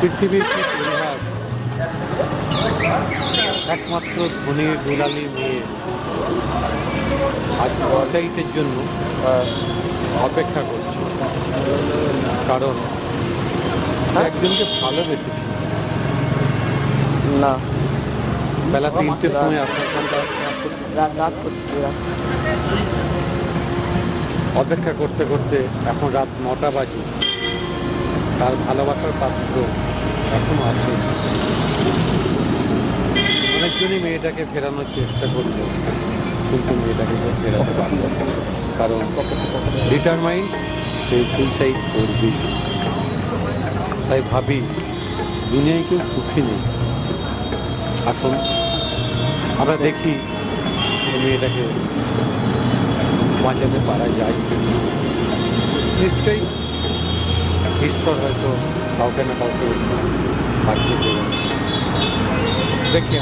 পৃথিবীর কি পরিহাস একমাত্র ধনী দুলালি মেয়ে আজ পঞ্চায়েতের জন্য অপেক্ষা করছে। কারণ একজনকে ভালোবেসেছে। না। বেলা তিনটের সময় করছি। অপেক্ষা করতে করতে এখন রাত নটা বাজে। তার ভালোবাসার পাত্র এখনও আছে অনেকজনই মেয়েটাকে ফেরানোর চেষ্টা করল, কিন্তু মেয়েটাকে কেউ ফেরাতে পারল। কারণ ডিটারমাইন্ড সেই সুইসাইড করবি তাই ভাবি, দুনিয়ায় কেউ সুখী নেই এখন আমরা দেখি মেয়েটাকে বাঁচাতে পারা যায়। নিশ্চয়ই ঈশ্বর হয়তো কাউকে না কাউকে পাঠিয়ে দেবেন দেখি।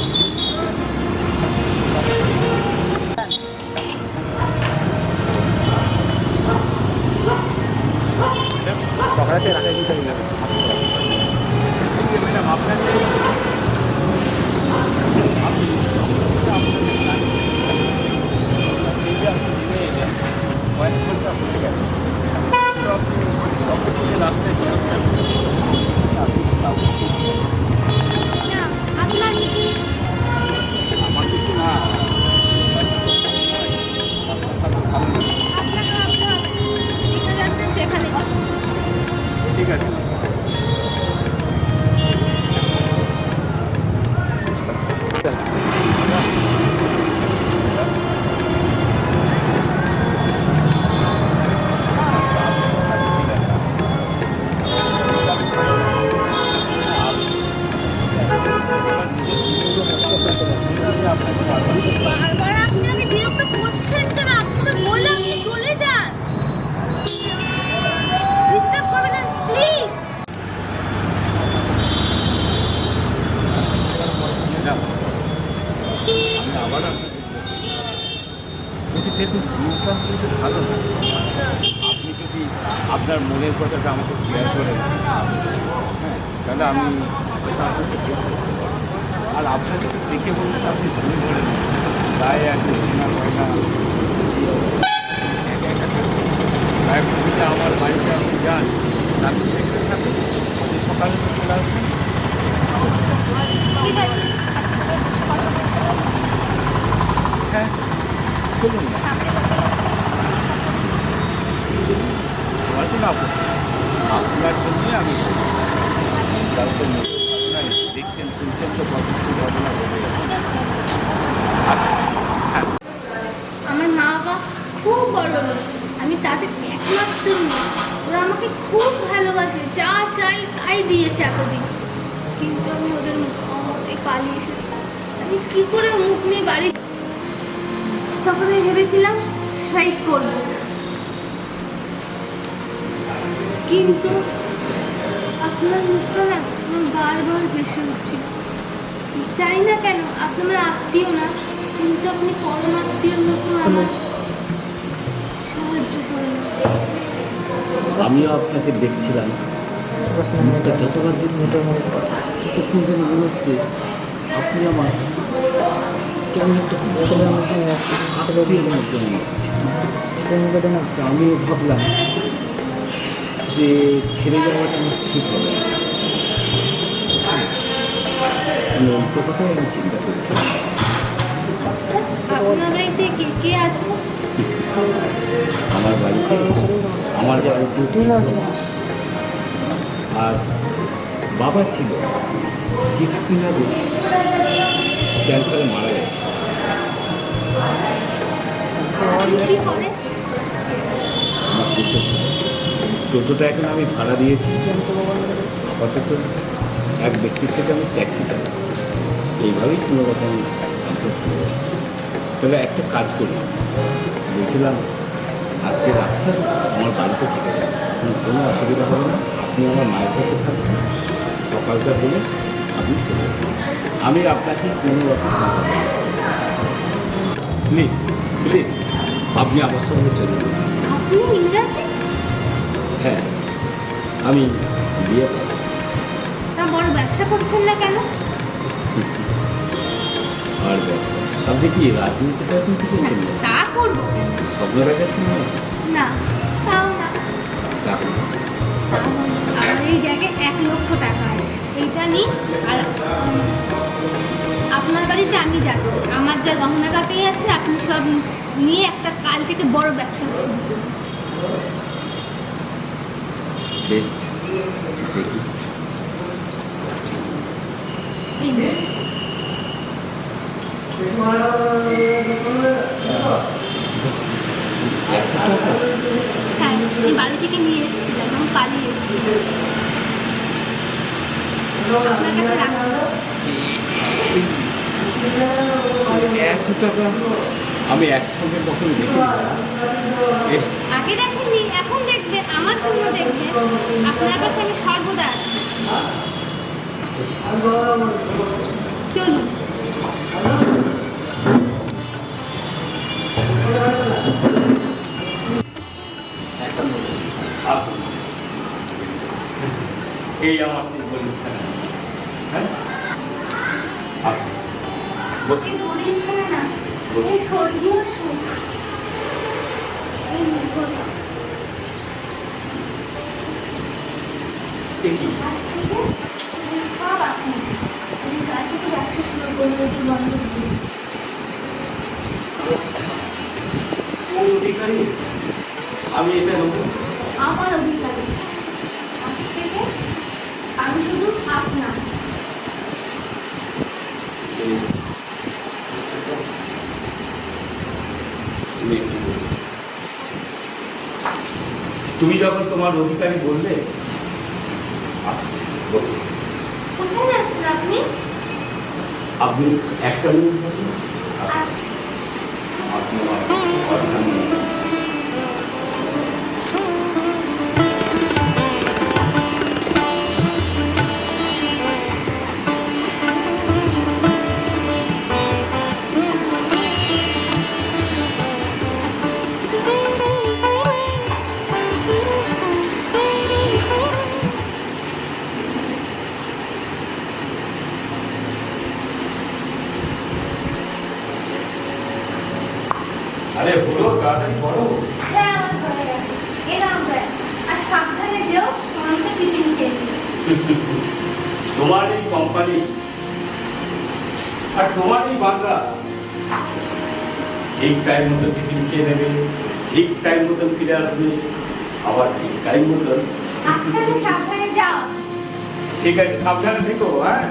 সকালে রাখা দিতে ঠিক আছে বারবার আপনি আগে বিরক্ত করছেন কেন আপনি তো বলে আপনি চলে যান ডিস্টার্ব করবেন না প্লিজ আমি আবার আপনাকে বলছি দেখুন দিনটা কিন্তু ভালো না আপনি যদি আপনার মনের কথাটা আমাকে শেয়ার করেন হ্যাঁ তাহলে আমি আপনাকে help করতে পারব। আর আপনাকে তো দেখে বলতে আপনি ভুল বলেন তাই আছে না না একা একা থাকবেন। তাই আপনি যদি আমার বাড়িতে আপনি যান রাত্রি থেকে থাকুন সকালে তো চলে আসবেন। ঠিক আছে হ্যাঁ চলুন না হয়তো না আপত্তি। আপনার জন্যই আমি বলছি। কাউকে মোটেও ভালো নাই। দেখছেন শুনছেন তো কত কিছু ঘটনা ঘটে যাচ্ছে ঠিক আছে আচ্ছা হ্যাঁ আমার মা বাবা খুব বড় লোক আমি তাদের একমাত্র মেয়ে। ওরা আমাকে খুব ভালোবাসে, যা চাই তাই দিয়েছে এতদিন। কিন্তু আমি ওদের মতে পালিয়ে এসেছি। আমি কি করে মুখ নিয়ে বাড়ি তখন আমি ভেবেছিলাম সাইড করব। কিন্তু আপনার মুখটা না আমার বারবার ভেসে উঠছিল। জানি না কেন, আপনার আত্মীয় না, কিন্তু আপনি পরম আত্মীয়র মতো আমার আমিও আপনাকে দেখছিলাম। মুখটা যতবার দেখছি ততক্ষণ যেন মনে হচ্ছে আপনি আমার আমিও ভাবলাম যে ছেড়ে যাওয়াটা আমার ঠিক হবে আমি ওই কথাটাই আমি চিন্তা করছিলাম আচ্ছা আপনার বাড়িতে কে কে আছে? আমার বাড়িতে আমার বাড়ি দুটো আর বাবা ছিল, কিছুদিন আগে ক্যান্সারে মারা গেছে। আমার টোটোটা এখন আমি ভাড়া দিয়েছি। আপাতত এক ব্যক্তির থেকে আমি ট্যাক্সি চালাই। এইভাবেই কোনো রকম সংসার চলে যাচ্ছে তবে একটা কাজ করি। বলছিলাম আজকে রাতটা আমার বাড়িতে থেকে। যাবে কোনো অসুবিধা হবে না। আপনি আমার মায়ের কাছে থাকবেন সকালটা হলে আপনি চলে আমি আপনাকে কোনো রকম প্লিজ প্লিজ আপনি আমার সঙ্গে ইংরাজি? হ্যাঁ আমি বিয়ে পাস। তা বড় ব্যবসা করছেন না কেন? আর ব্যবসা আপনি কি রাজনীতিটা আপনি কি না করছেন তা করব। স্বপ্ন দেখাচ্ছেন না? না তাও না। আমার এই জায়গায় এক লক্ষ টাকা আছে। এইটা নিই আর আপনার বাড়িতে আমি যাচ্ছি। আমার যা গহনা কাটেই আছে আপনি সব নিয়ে একটা কাল থেকে বড় ব্যবসা শুরু করুন। বেশ দেখি। হ্যাঁ বাড়ি থেকে নিয়ে এসেছিলাম আমি পালিয়ে এসেছিলাম আপনার কাছে এত টাকা আমি একসঙ্গে কখনো দেখিনি এ, আগে দেখেননি এখন দেখবেন আমার জন্য দেখবেন আপনার পাশে আমি সর্বদা আছি। এই আমার সিম্বল হ্যাঁ আসুন বসুন। এই দড়িখানা না এই স্বর্গীয় সুখ এই মুহূর্ত এ কি? আজ থেকে এই সব আপনি আমি কাল থেকে ব্যবসা শুরু করব একটু বন্ধ দিয়ে কোন অধিকারী আমি এটা নেব আমার অধিকারী আজ থেকে আমি শুধু আপনার বেশ। তুমি একটু বসো। তুমি যখন তোমার অধিকারী বললে আসছি বসো। আপনি? আপনি একটা মিনিট খেয়ে নিও। তোমার এই কোম্পানি আর তোমার এই বাংলা ঠিক টাইম মতো টিফিন খেয়ে নেবে ঠিক টাইম মতন ফিরে আসবে আবার ঠিক টাইম মতন আচ্ছা ঠিক আছে সাবধানে থেকো হ্যাঁ।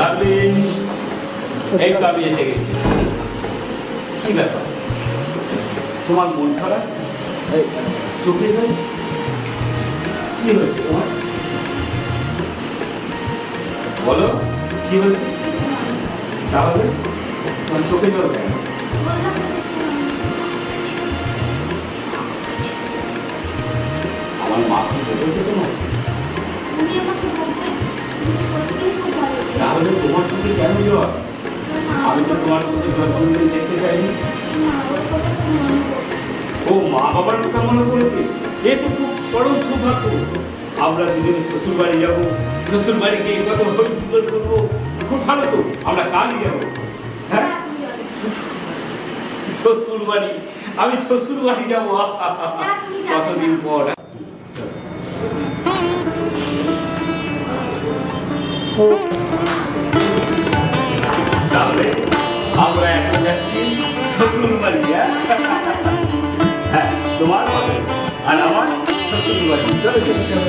ডার্লিং এই তো আমি এসে গেছি। কি ব্যাপার? তোমার মন খারাপ? চোখে জল কি হয়েছে তোমার? বলো, কি হয়েছে? তাহলে তোমার চোখে জল কেন? আমার মা কি বলেছে? তাহলে তোমার চোখে কেন জল আমি তো তোমার জল কোনোদিন দেখতে চাইনি। কথা ও মা বাবার কথা মনে পড়েছে? এ তো খুব পরম সৌভাগ্য। আমরা দুজনে শ্বশুর বাড়ি যাব। শ্বশুর বাড়ি গিয়ে কত হই হুল্লোড় করব খুব ভালো তো আমরা কালই যাব। হ্যাঁ? শ্বশুর বাড়ি আমি শ্বশুর বাড়ি যাব কতদিন পর? শ্বশুর বাড়ি হ্যাঁ হ্যাঁ তোমার হবে আর আমার শ্বশুর বাড়ি চলো চলো চলো